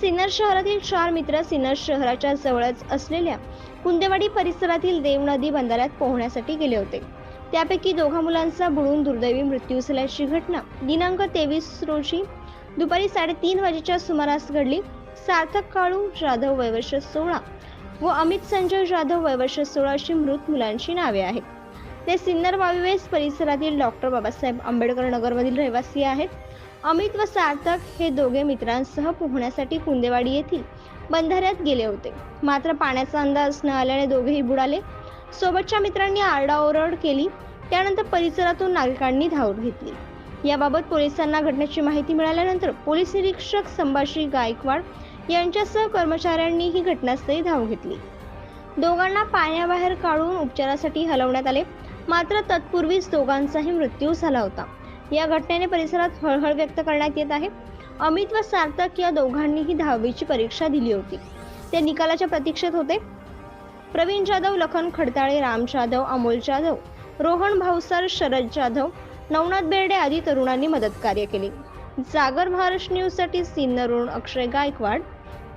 सिन्नर शहरातील चार मित्र सिन्नर शहराच्या जवळच असलेल्या कुंदेवाडी परिसरातील देव नदी बंधाऱ्यात पोहण्यासाठी गेले होते. त्यापैकी दोघा मुलांचा बुडून दुर्दैवी मृत्यू झाल्याची घटना दिनांक तेवीस रोजी दुपारी साडेतीन वाजेच्या सुमारास घडली. सार्थक काळू जाधव वयवर्ष सोळा व अमित संजय जाधव वयवर्ष सोळा अशी मृत मुलांची नावे आहेत. ते सिन्नर वाविवेस परिसरातील डॉक्टर बाबासाहेब आंबेडकर नगरमधील रहिवासी आहेत. अमित व सार्थक हे दोघे मित्रांसह पोहण्यासाठी कुंदेवाडी येथील बंधाऱ्यात गेले होते. मात्र पाण्याचा अंदाज न आल्याने दोघेही बुडाले. सोबतच्या मित्रांनी आरडाओरड केली. त्यानंतर परिसरातून नागरिकांनी धाव घेतली. याबाबत पोलिसांना घटनेची माहिती मिळाल्यानंतर पोलीस निरीक्षक संभाजी गायकवाड यांच्यासह कर्मचाऱ्यांनी ही घटनास्थळी धाव घेतली. दोघांना पाण्याबाहेर काढून उपचारासाठी हलवण्यात आले. मात्र तत्पूर्वीच दोघांचाही मृत्यू झाला होता. या घटनेने परिसरात हळहळ व्यक्त करण्यात येत आहे. अमित व सार्थक या दोघांनीही दहावीची परीक्षा दिली होती. ते निकालाच्या प्रतीक्षेत होते. प्रवीण जाधव लखन खडताळे राम जाधव अमोल जाधव रोहन भावसार शरद जाधव नवनाथ बेर्डे आदी तरुणांनी मदत कार्य केले. जागर महाराष्ट्र न्यूजसाठी सिन्नरुण अक्षय गायकवाड.